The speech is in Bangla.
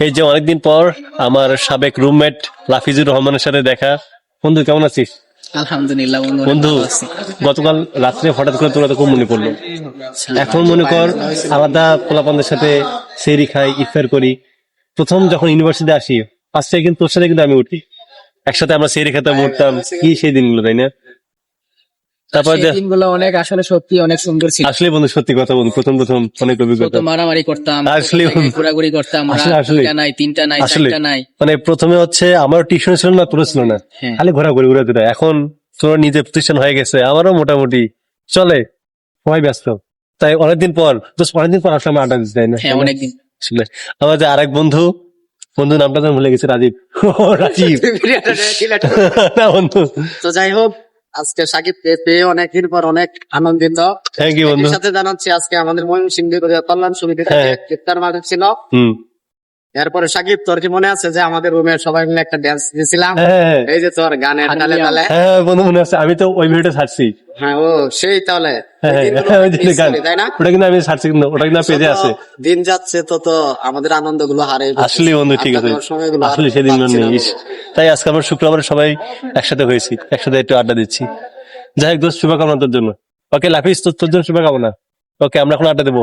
এই যে অনেকদিন পর আমার সাবেক রুমমেট লাফিজুর রহমানের সাথে দেখা। বন্ধু কেমন আছিস? আলহামদুলিল্লাহ বন্ধু। গতকাল রাত্রে হঠাৎ করে তোরা তো খুব মনে পড়ল। এখন মনে কর আলাদা পোলাপানদের সাথে সেরি খাই ইফতার করি। প্রথম যখন ইউনিভার্সিটি আসি ফার্স্টে কিন্তু তোর সাথে কিন্তু আমি উঠি। একসাথে আমরা সেরি খেতাম উঠতাম। কি সেই দিনগুলো তাই না? তারপর দিনগুলো অনেক আসলে সত্যি অনেক সুন্দর ছিল। আসলে বন্ধু সত্যি কথা বন্ধু প্রথম প্রথম অনেক অভিজ্ঞতা। মারামারি করতাম আসলে ঘোরাঘুরি করতাম আসলে। নাই তিনটা নাই চারটা নাই। মানে প্রথমে হচ্ছে আমার টিউশন ছিল না তোর ছিল না। হ্যাঁ। খালি ঘোরাঘুরি ঘুরে দিতে এখন তোর নিজে প্রতিষ্ঠান হয়ে গেছে আমারও মোটামুটি চলে সবাই ব্যস্ত। তাই অনেকদিন পর দোষ অনেকদিন পর আসলে আমরা আড্ডা দিতে না? হ্যাঁ অনেকদিন। যে আরেক বন্ধু বন্ধু নামটা তো ভুলে গেছে রাজীব। রাজীব। না বন্ধু। তো যাই হোক আজকে সাকিব পেয়ে অনেকদিন পর অনেক আনন্দিত। থ্যাংক ইউ বন্ধু। সাথে জানাচ্ছি আজকে আমাদের সিং কল্যাণ সমিতি থেকে হ্যাঁ। মাঠে ছিল। এরপরে সাকিব তোর কি মনে আছে যে আমাদের রুমে সবাই মিলে একটা ড্যান্স দিয়েছিলাম? হ্যাঁ এই যে তোর গানের তালে তালে। হ্যাঁ বন্ধু মনে আছে আমি তো ওই ভিডিওটা ছাড়ছি। হ্যাঁ ও সেই তাহলে হ্যাঁ হ্যাঁ, তাই না? ওটা কিন্তু আমি ছাড়ছি কিন্তু ওটা কিন্তু পেজে আছে। দিন যাচ্ছে তত আমাদের আনন্দগুলো হারে আসলে বন্ধু ঠিক আছে। আসলে সেদিন। তাই আজকে আমরা শুক্রবার সবাই একসাথে হয়েছি, একসাথে একটু আড্ডা দিচ্ছি। যাই হোক দোস্ত, শুভকামনা তোর জন্য। ওকে, লাফিস, তোর জন্য শুভকামনা। ওকে, আমরা এখন আড্ডা দেবো।